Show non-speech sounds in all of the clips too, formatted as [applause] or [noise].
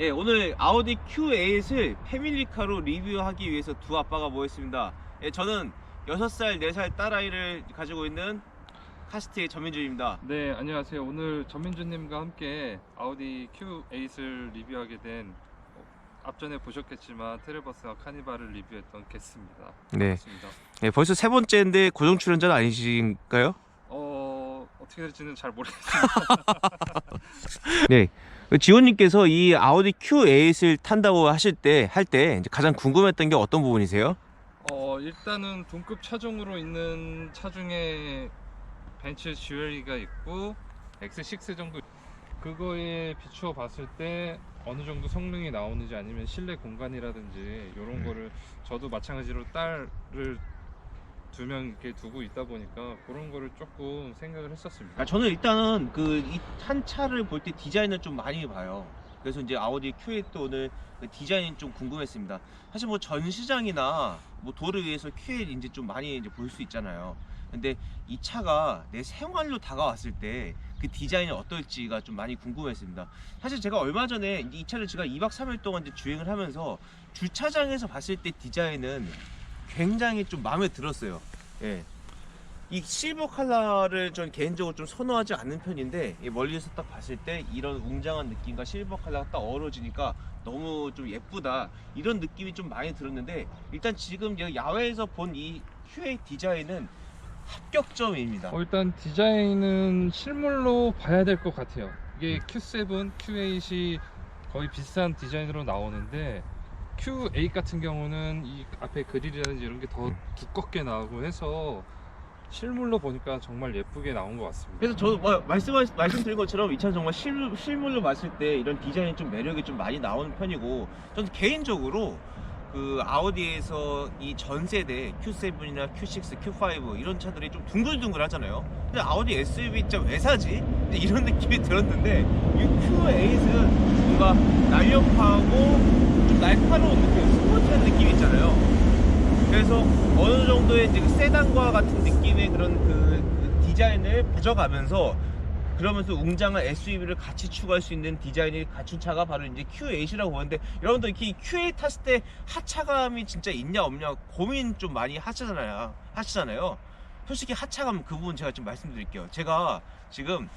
예, 오늘 아우디 Q8을 패밀리카로 리뷰하기 위해서 두 아빠가 모였습니다. 예, 저는 6살, 4살 딸아이를 가지고 있는 카스트의 전민준입니다. 네, 안녕하세요. 오늘 전민주님과 함께 아우디 Q8을 리뷰하게 된 어, 앞전에 보셨겠지만 테레버스와 카니발을 리뷰했던 게스입니다. 네. 반갑습니다. 예, 벌써 세 번째인데 고정 출연자는 아니신가요? 어, 어떻게 될지는 잘 모르겠습니다. [laughs] 네. 지호님께서 이 아우디 Q8을 탄다고 하실 때, 할 때 가장 궁금했던 게 어떤 부분이세요? 어, 일단은 동급 차종으로 있는 차 중에 벤츠 GLE가 있고 X6 정도 그거에 비추어 봤을 때 어느 정도 성능이 나오는지 아니면 실내 공간이라든지 이런 음. 거를 저도 마찬가지로 딸을 두 명 이렇게 두고 있다 보니까 그런 거를 조금 생각을 했었습니다. 아, 저는 일단은 그이한 차를 볼 때 디자인을 좀 많이 봐요. 그래서 이제 아우디 Q8도 오늘 그 디자인이 좀 궁금했습니다. 사실 뭐 전시장이나 뭐 도를 위해서 Q8 이제 좀 많이 이제 볼 수 있잖아요. 근데 이 차가 내 생활로 다가왔을 때 그 디자인이 어떨지가 좀 많이 궁금했습니다. 사실 제가 얼마 전에 이 차를 제가 2박 3일 동안 이제 주행을 하면서 주차장에서 봤을 때 디자인은 굉장히 좀 마음에 들었어요. 예. 이 실버 컬러를 전 개인적으로 좀 선호하지 않는 편인데 이 멀리서 딱 봤을 때 이런 웅장한 느낌과 실버 컬러가 딱 어우러지니까 너무 좀 예쁘다 이런 느낌이 좀 많이 들었는데 일단 지금 야외에서 본 이 Q8 디자인은 합격점입니다. 어, 일단 디자인은 실물로 봐야 될 것 같아요. 이게 Q7, Q8이 거의 비슷한 디자인으로 나오는데 Q8 같은 경우는 이 앞에 그릴이라든지 이런 게더 음. 두껍게 나오고 해서 실물로 보니까 정말 예쁘게 나온 것 같습니다. 그래서 저 뭐, 말씀 말씀드린 것처럼 이 차는 정말 실, 실물로 봤을 때 이런 디자인이 좀 매력이 좀 많이 나오는 편이고 저는 개인적으로 그 아우디에서 이 전 세대 Q7이나 Q6, Q5 이런 차들이 좀 둥글둥글 하잖아요. 근데 아우디 SUV 진짜 왜 사지? 근데 이런 느낌이 들었는데 이 Q8은 뭔가 날렵하고 좀 날카로운 느낌, 스포티한 느낌이 있잖아요. 그래서 어느 정도의 세단과 같은 느낌의 그런 그, 그 디자인을 가져가면서 그러면서 웅장한 SUV를 같이 추가할 수 있는 디자인을 갖춘 차가 바로 이제 Q8이라고 보는데 여러분들 이렇게 Q8 탔을 때 하차감이 진짜 있냐 없냐 고민 좀 많이 하시잖아요. 하시잖아요. 솔직히 하차감 그 부분 제가 좀 말씀드릴게요. 제가 지금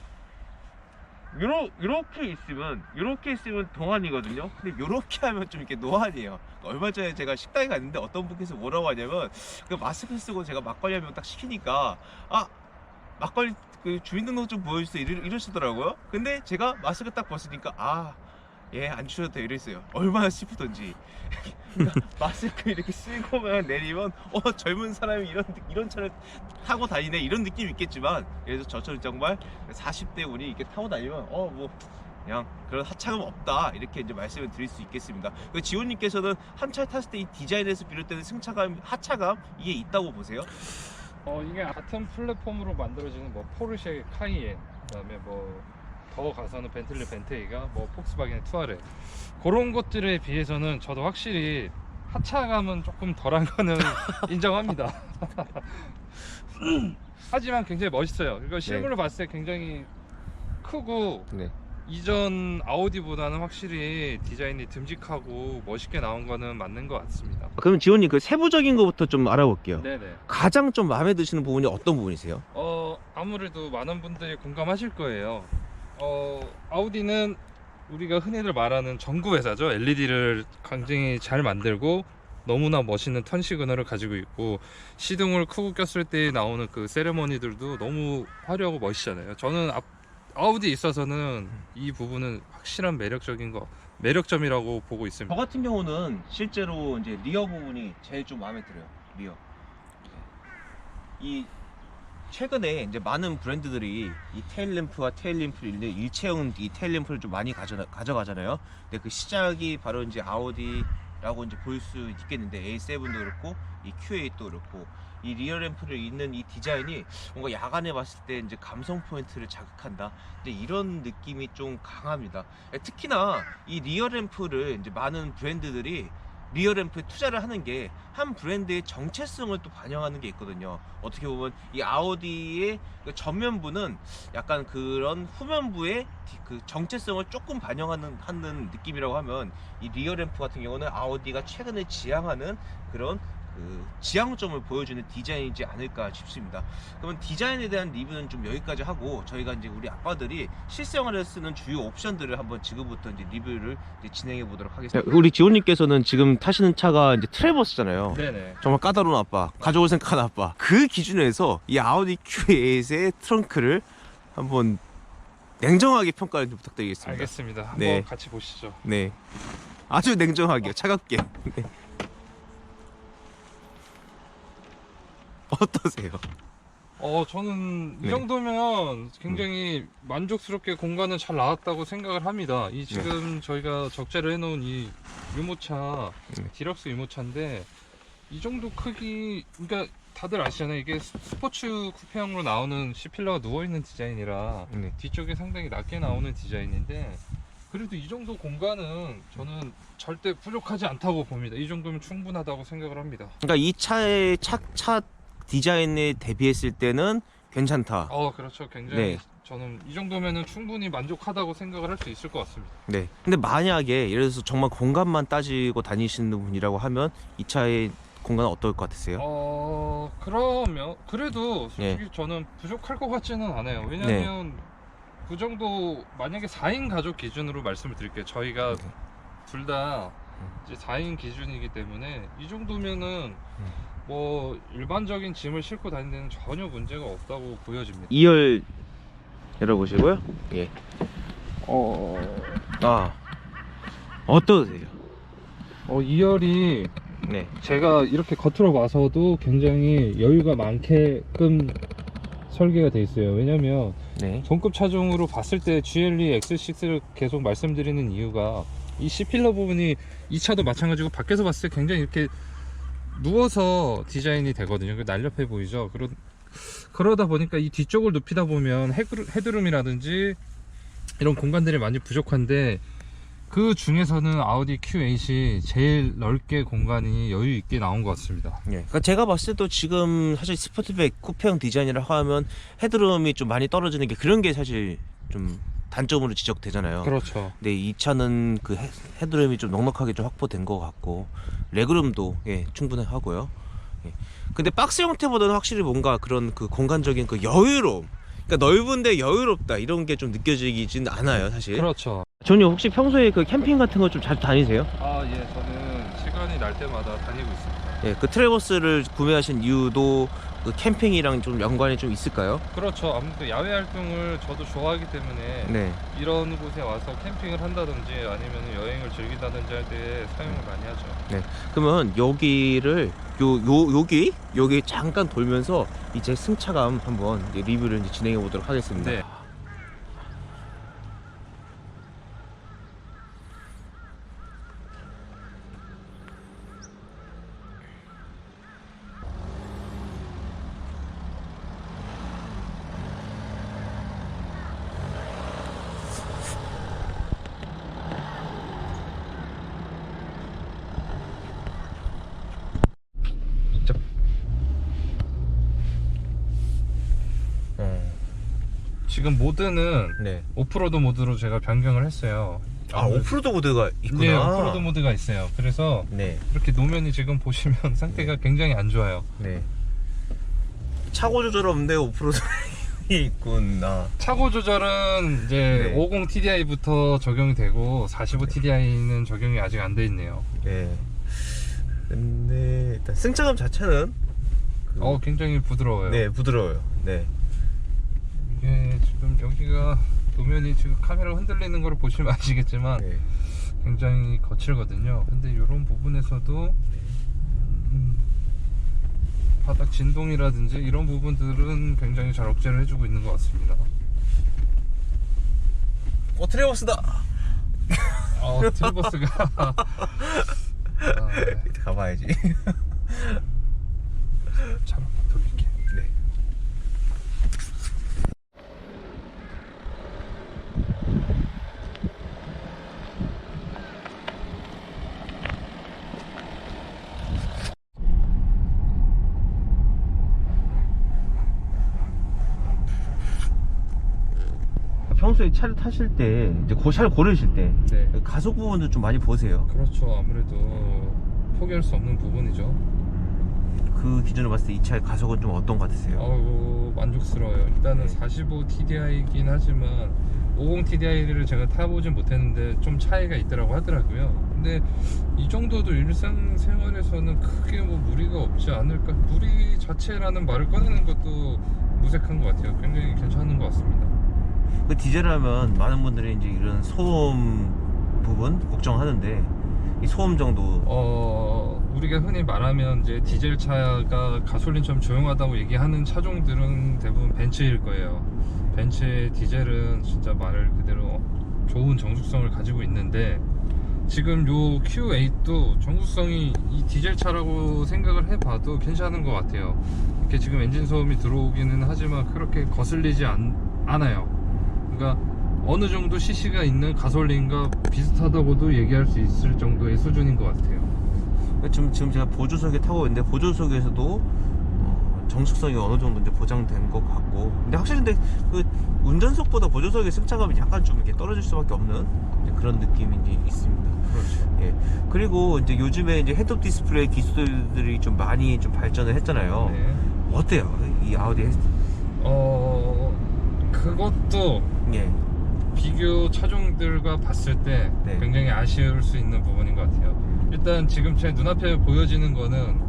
요러, 요렇게 있으면 요렇게 있으면 동안이거든요. 근데 요렇게 하면 좀 이렇게 노안이에요. 얼마 전에 제가 식당에 갔는데 어떤 분께서 뭐라고 하냐면 그 마스크 쓰고 제가 막걸리 한병딱 시키니까 아 막걸리 그 주민등록 좀 보여주세요. 이러, 이러시더라고요. 근데 제가 마스크 딱 벗으니까 아 예, 안 주셔도 돼요. 이랬어요. 얼마나. 그러니까 [laughs] 마스크 이렇게 쓰고만 내리면, 어, 젊은 사람이 이런, 이런 차를 타고 다니네. 이런 느낌이 있겠지만, 그래서 저처럼 정말 40대 분이 이렇게 타고 다니면, 어, 뭐, 그냥 그런 하차감 없다. 이렇게 이제 말씀을 드릴 수 있겠습니다. 그 지호님께서는 한 차 탔을 때 이 디자인에서 비롯되는 승차감, 하차감, 이게 있다고 보세요? 어, 이게 같은 플랫폼으로 만들어지는 뭐 포르쉐 카이엔, 그다음에 뭐 더 가서는 벤틀리 벤테이가 뭐 폭스바겐 투아레 그런 것들에 비해서는 저도 확실히 하차감은 조금 덜한 거는 [laughs] 인정합니다. [laughs] 하지만 굉장히 멋있어요. 이거 실물로 봤을 때 굉장히 크고 네. 이전 아우디보다는 확실히 디자인이 듬직하고 멋있게 나온 거는 맞는 것 같습니다. 그럼 지호님 그 세부적인 것부터 좀 알아볼게요. 네네. 가장 좀 마음에 드시는 부분이 어떤 부분이세요? 어 아무래도 많은 분들이 공감하실 거예요. 어 아우디는 우리가 흔히들 말하는 전구 회사죠. LED를 굉장히 잘 만들고 너무나 멋있는 턴 시그널을 가지고 있고 시동을 크고 꼈을 때 나오는 그 세레머니들도 너무 화려하고 멋있잖아요. 저는 앞- 아우디에 있어서는 이 부분은 확실한 매력적인 거 매력점이라고 보고 저 있습니다. 같은 경우는 실제로 이제 리어 부분이 제일 좀 마음에 들어요. 리어. 이 최근에 이제 많은 브랜드들이 이 테일 램프와 테일 램프를 있는 일체형 이 테일 램프를 좀 많이 가져 가져가잖아요. 근데 그 시작이 바로 이제 아우디라고 이제 볼 수 있겠는데 A7도 그렇고 이 Q8도 그렇고 이 리어 램프를 있는 이 디자인이 뭔가 야간에 봤을 때 이제 감성 포인트를 자극한다. 근데 이런 느낌이 좀 강합니다. 특히나 이 리어 램프를 이제 많은 브랜드들이 리어램프에 투자를 하는 게 한 브랜드의 정체성을 또 반영하는 게 있거든요. 어떻게 보면 이 아우디의 그 전면부는 약간 그런 후면부의 디- 그 정체성을 조금 반영하는 하는 느낌이라고 하면 이 리어램프 같은 경우는 아우디가 최근에 지향하는 그런 그 지향점을 보여주는 디자인이지 않을까 싶습니다. 그러면 디자인에 대한 리뷰는 좀 여기까지 하고 저희가 이제 우리 아빠들이 실생활에 쓰는 주요 옵션들을 한번 지금부터 이제 리뷰를 이제 진행해 보도록 하겠습니다. 우리 지호님께서는 지금 타시는 차가 이제 트레버스잖아요. 네네. 정말 까다로운 아빠, 가족을 생각하는 아빠. 그 기준에서 이 아우디 Q8의 트렁크를 한번 냉정하게 평가를 좀 부탁드리겠습니다. 알겠습니다. 한번 네. 같이 보시죠. 네. 아주 냉정하게, 차갑게. 네. [laughs] 어떠세요? 어 저는 이 네. 정도면 굉장히 만족스럽게 공간은 잘 나왔다고 생각을 합니다. 이 지금 저희가 적재를 해놓은 이 유모차 네. 디럭스 유모차인데 이 정도 크기 그러니까 다들 아시잖아요. 이게 스- 스포츠 쿠페형으로 나오는 C필러가 누워 있는 디자인이라 네. 뒤쪽에 상당히 낮게 나오는 디자인인데 그래도 이 정도 공간은 저는 절대 부족하지 않다고 봅니다. 이 정도면 충분하다고 생각을 합니다. 그러니까 이 차의 차, 차 디자인에 대비했을 때는 괜찮다. 어 그렇죠. 굉장히 네. 저는 이 정도면은 충분히 만족하다고 생각을 할 수 있을 것 같습니다. 네. 근데 만약에 예를 들어서 정말 공간만 따지고 다니시는 분이라고 하면 이 차의 공간은 어떨 것 같으세요? 어 그러면 그래도 네. 솔직히 저는 부족할 것 같지는 않아요. 왜냐하면 그 정도 만약에 4인 가족 기준으로 말씀을 드릴게요. 저희가 네. 둘다 음. 이제 4인 기준이기 때문에 이 정도면은 음. 뭐 일반적인 짐을 싣고 다니는 데는 전혀 문제가 없다고 보여집니다. 2열 열어보시고요. 예. 어. 아. 어떠세요? 어 2열이 네. 제가 이렇게 겉으로 봐서도 굉장히 여유가 많게끔 설계가 돼 있어요. 왜냐면 네. 동급 차종으로 봤을 때 GLE X6를 계속 말씀드리는 이유가 이 C필러 부분이 이 차도 마찬가지고 밖에서 봤을 때 굉장히 이렇게 누워서 디자인이 되거든요. 그 날렵해 보이죠. 그러, 그러다 보니까 이 뒤쪽을 눕히다 보면 헤드룸이라든지 이런 공간들이 많이 부족한데 그 중에서는 아우디 Q8이 제일 넓게 공간이 여유 있게 나온 것 같습니다. 예. 그러니까 제가 봤을 때도 지금 사실 스포트백 쿠페형 디자인이라 하면 헤드룸이 좀 많이 떨어지는 게 그런 게 사실 좀 단점으로 지적되잖아요. 그렇죠. 근데 이 차는 그 헤- 헤드룸이 좀 넉넉하게 좀 확보된 것 같고 레그룸도 예, 충분하고요. 예. 근데 박스 형태보다는 확실히 뭔가 그런 그 공간적인 그 여유로움, 그러니까 넓은데 여유롭다 이런 게 좀 느껴지진 않아요, 사실. 그렇죠. 전이 혹시 평소에 그 캠핑 같은 거 좀 자주 다니세요? 아, 예, 저는 시간이 날 때마다 다니고 있습니다. 예, 그 트레버스를 구매하신 이유도 그 캠핑이랑 좀 연관이 좀 있을까요? 그렇죠. 아무래도 야외 활동을 저도 좋아하기 때문에 네. 이런 곳에 와서 캠핑을 한다든지 아니면 여행을 즐긴다든지 할 때 사용을 많이 하죠. 그러면 여기를 요, 요, 여기 여기 잠깐 돌면서 이제 승차감 한번 이제 리뷰를 이제 진행해 보도록 하겠습니다. 네. 지금 모드는 네. 오프로드 모드로 제가 변경을 했어요. 아 오프로드 모드가 있구나. 네, 오프로드 모드가 있어요. 그래서 네. 이렇게 노면이 지금 보시면 [laughs] 상태가 굉장히 안 좋아요. 네. 차고 조절 없는데 오프로드 [laughs] 있구나. 차고 조절은 이제 네. 50 TDI부터 적용이 되고 45 TDI는 적용이 아직 안 돼 있네요. 네. 근데 일단 승차감 자체는 그- 어, 굉장히 부드러워요. 네 부드러워요. 네. 이게 지금 여기가 노면이 지금 카메라 흔들리는 걸 보시면 [laughs] 아시겠지만 네. 굉장히 거칠거든요. 근데 이런 부분에서도 음, 바닥 진동이라든지 이런 부분들은 굉장히 잘 억제를 해주고 있는 것 같습니다. 어 트레버스다. 어, 트리버스가 [laughs] 아, 네. 가봐야지. 잘 한번 돌릴게. 네. 평소에 차를 타실 때 이제 고 차를 고르실 때 네. 가속 부분도 좀 많이 보세요. 그렇죠. 아무래도 포기할 수 없는 부분이죠. 그 기준으로 봤을 때 이 차의 가속은 좀 어떤 것 같으세요? 어우 만족스러워요. 일단은 네. 45 TDI이긴 하지만 50 TDI를 제가 타보진 못했는데 좀 차이가 있더라고 하더라고요. 근데 이 정도도 일상생활에서는 크게 뭐 무리가 없지 않을까. 무리 자체라는 말을 꺼내는 것도 무색한 것 같아요. 굉장히 괜찮은 것 같습니다. 그 디젤 하면 많은 분들이 이제 이런 소음 부분 걱정하는데 이 소음 정도 어 우리가 흔히 말하면 이제 디젤 차가 가솔린처럼 조용하다고 얘기하는 차종들은 대부분 벤츠일 거예요. 벤츠의 디젤은 진짜 말 그대로 좋은 정숙성을 가지고 있는데 지금 요 Q8도 정숙성이 이 디젤 차라고 생각을 해봐도 괜찮은 것 같아요. 이렇게 지금 엔진 소음이 들어오기는 하지만 그렇게 거슬리지 않, 않아요. 그러니까 어느 정도 CC가 있는 가솔린과 비슷하다고도 얘기할 수 있을 정도의 수준인 것 같아요. 지금 지금 제가 보조석에 타고 있는데 보조석에서도 어, 정숙성이 어느 정도 이제 보장된 것 같고 근데 확실히 근데 그 운전석보다 보조석의 승차감이 약간 좀 이렇게 떨어질 수밖에 없는 그런 느낌이 이제 있습니다. 그렇죠. 예. 그리고 이제 요즘에 이제 헤드업 디스플레이 기술들이 좀 많이 좀 발전을 했잖아요. 네. 어때요? 이 아우디 헤드... 어 그것도 예. 비교 차종들과 봤을 때 네. 굉장히 아쉬울 수 있는 부분인 것 같아요. 일단 지금 제 눈앞에 보여지는 거는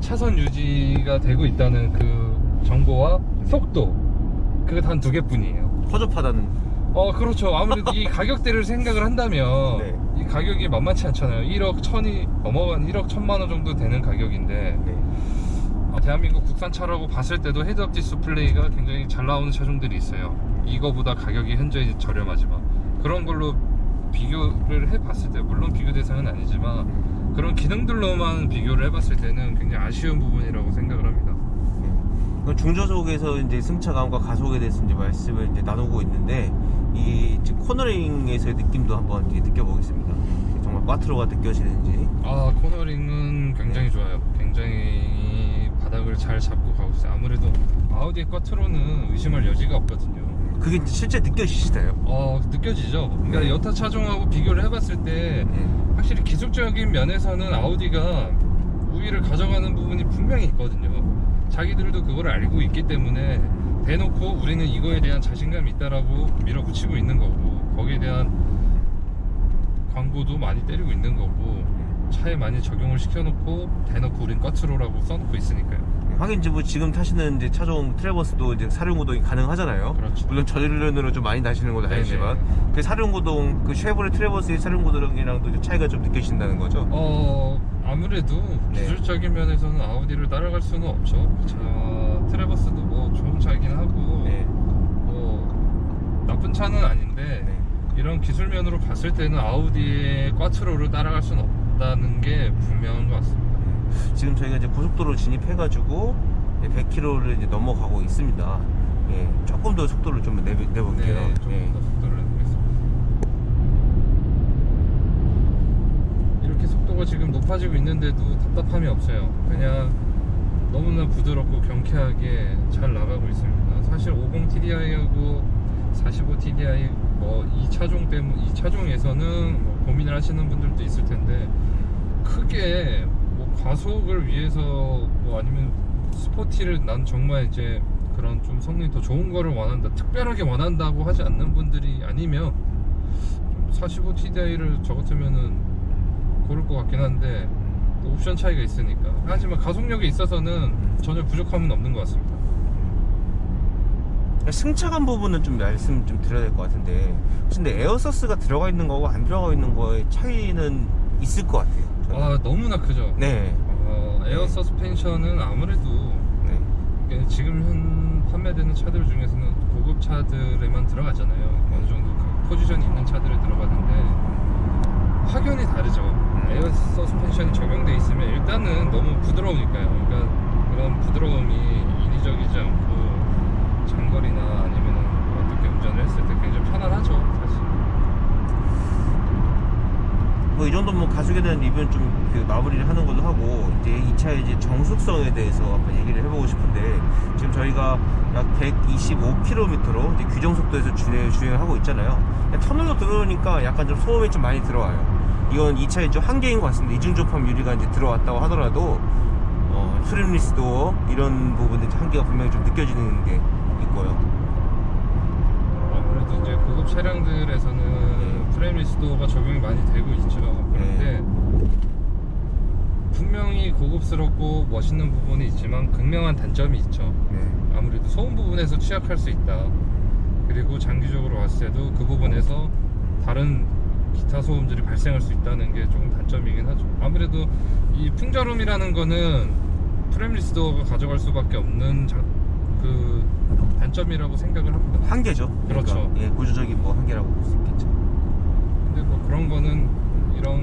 차선 유지가 되고 있다는 그 정보와 속도 그게 단 두 개뿐이에요. 허접하다는 어 그렇죠. 아무래도 이 [laughs] 가격대를 생각을 한다면 네. 이 가격이 만만치 않잖아요. 1억 천이 넘어간 1억 천만 원 정도 되는 가격인데 네. 어, 대한민국 국산차라고 봤을 때도 헤드업 디스플레이가 굉장히 잘 나오는 차종들이 있어요. 이거보다 가격이 현저히 저렴하지만 그런 걸로 비교를 해봤을 때 물론 비교 대상은 아니지만 그런 기능들로만 비교를 해봤을 때는 굉장히 아쉬운 부분이라고 생각을 합니다. 그 중저속에서 이제 승차감과 가속에 대해서 이제 말씀을 이제 나누고 있는데 이 코너링에서의 느낌도 한번 느껴보겠습니다. 정말 꽈트로가 느껴지는지. 아 코너링은 굉장히 좋아요. 굉장히 바닥을 잘 잡고 가고 있어요. 아무래도 아우디 쿼트로는 의심할 여지가 없거든요. 그게 실제 느껴지시나요? 어 느껴지죠. 그러니까 네. 여타 차종하고 비교를 해봤을 때 네. 확실히 기술적인 면에서는 아우디가 우위를 가져가는 부분이 분명히 있거든요. 자기들도 그걸 알고 있기 때문에 대놓고 우리는 이거에 대한 자신감이 있다라고 밀어붙이고 있는 거고 거기에 대한 광고도 많이 때리고 있는 거고 차에 많이 적용을 시켜놓고 대놓고 우린 꽈트로라고 써놓고 있으니까요. 하긴 이제 뭐 지금 타시는 이제 차종 트래버스도 이제 사륜구동이 가능하잖아요. 그렇죠. 물론 저연료로 좀 많이 다시는 것도 네네. 아니지만 그 사륜구동 그 쉐보레 트래버스의 사륜구동이랑도 이제 차이가 좀 느껴진다는 거죠. 어 아무래도 네. 기술적인 면에서는 아우디를 따라갈 수는 없죠. 자 트레버스도 뭐 좋은 차이긴 하고 네. 뭐 나쁜 차는 아닌데 네. 이런 기술 면으로 봤을 때는 아우디의 꽈트로를 따라갈 수는 없 다는 게 분명한 것 같습니다. 지금 저희가 이제 고속도로 진입해가지고 100km를 이제 넘어가고 있습니다. 예, 조금 더 속도를 좀 내, 내볼게요. 네, 조금 예. 더 속도를 내보겠습니다. 이렇게 속도가 지금 높아지고 있는데도 답답함이 없어요. 그냥 너무나 부드럽고 경쾌하게 잘 나가고 있습니다. 사실 50 TDI하고 45 TDI 뭐 이 차종 때문 이 차종에서는 뭐 고민을 하시는 분들도 있을 텐데 크게 뭐 과속을 위해서 뭐 아니면 스포티를 난 정말 이제 그런 좀 성능이 더 좋은 거를 원한다 특별하게 원한다고 하지 않는 분들이 아니면 45 TDI를 저 같으면은 고를 것 같긴 한데 또 옵션 차이가 있으니까 하지만 가속력에 있어서는 전혀 부족함은 없는 것 같습니다 승차감 부분은 좀 말씀 좀 드려야 될 것 같은데 근데 에어서스가 들어가 있는 거고 안 들어가 있는 거의 차이는 있을 것 같아요. 아 너무나 크죠 네. 어, 에어 서스펜션은 아무래도 네. 지금 현 판매되는 차들 중에서는 고급 차들에만 들어가잖아요. 어느 정도 그 포지션이 있는 차들에 들어가는데 확연히 다르죠. 에어 서스펜션이 적용돼 있으면 일단은 너무 부드러우니까요. 그러니까 그런 부드러움이 인위적이지 않고 장거리나 아니면 어떻게 운전을 했을 때 굉장히 편안하죠. 사실. 뭐 이 정도 뭐 가속에 대한 리뷰는 좀 그 마무리를 하는 걸로 하고 이제 이 차의 이제 정숙성에 대해서 한번 얘기를 해보고 싶은데 지금 저희가 약 125km로 이제 규정 속도에서 주행, 주행을 하고 있잖아요. 터널로 들어오니까 약간 좀 소음이 좀 많이 들어와요. 이건 이 차의 좀 한계인 것 같습니다. 이중접합 유리가 이제 들어왔다고 하더라도 어, 트림리스 도어 이런 부분에 한계가 분명히 좀 느껴지는 게 있고요. 아무래도 이제 고급 차량들에서는 프레임리스 도어가 적용이 많이 되고 있죠. 그런데 분명히 고급스럽고 멋있는 부분이 있지만 극명한 단점이 있죠. 네. 아무래도 소음 부분에서 취약할 수 있다. 그리고 장기적으로 봤을 때도 그 부분에서 다른 기타 소음들이 발생할 수 있다는 게 조금 단점이긴 하죠. 아무래도 이 풍자룸이라는 거는 프레임리스 도어가 가져갈 수밖에 없는 자, 그 단점이라고 생각을 합니다. 한계죠. 그렇죠. 그러니까, 예, 구조적인 뭐 한계라고 볼 수 있겠죠. 그런 거는 이런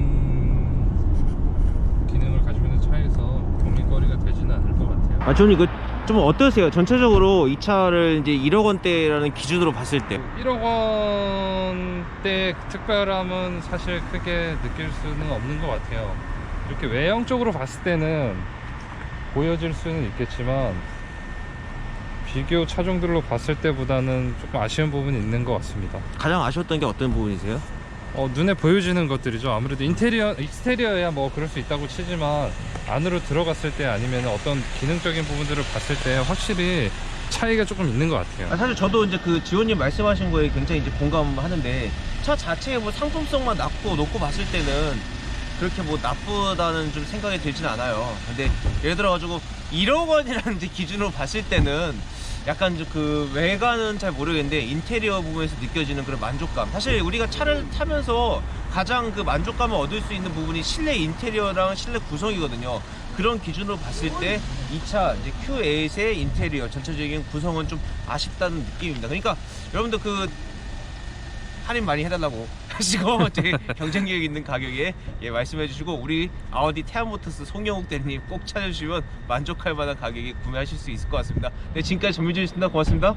기능을 가지고 있는 차에서 고민거리가 되지는 않을 것 같아요. 아, 저는 이거 좀 어떠세요? 전체적으로 이 차를 이제 1억 원대라는 기준으로 봤을 때 1억 원대 특별함은 사실 크게 느낄 수는 없는 것 같아요. 이렇게 외형적으로 봤을 때는 보여질 수는 있겠지만 비교 차종들로 봤을 때보다는 조금 아쉬운 부분이 있는 것 같습니다. 가장 아쉬웠던 게 어떤 부분이세요? 어, 눈에 보여지는 것들이죠. 아무래도 인테리어, 익스테리어야 뭐 그럴 수 있다고 치지만 안으로 들어갔을 때 아니면 어떤 기능적인 부분들을 봤을 때 확실히 차이가 조금 있는 것 같아요. 아, 사실 저도 이제 그 지호님 말씀하신 거에 굉장히 이제 공감하는데 차 자체의 뭐 상품성만 낳고 놓고 봤을 때는 그렇게 뭐 나쁘다는 좀 생각이 들진 않아요. 근데 예를 들어 가지고 1억 원이라는 기준으로 봤을 때는 약간 그 외관은 잘 모르겠는데 인테리어 부분에서 느껴지는 그런 만족감. 사실 우리가 차를 타면서 가장 그 만족감을 얻을 수 있는 부분이 실내 인테리어랑 실내 구성이거든요. 그런 기준으로 봤을 때 이 차 이제 Q8의 인테리어 전체적인 구성은 좀 아쉽다는 느낌입니다. 그러니까 여러분들 그 할인 많이 해달라고 하시고 [laughs] 제 경쟁력 있는 가격에 예, 말씀해 주시고 우리 아우디 태아모터스 송영욱 대리님 꼭 찾아주시면 만족할 만한 가격에 구매하실 수 있을 것 같습니다. 네 지금까지 전민준이었습니다. 고맙습니다.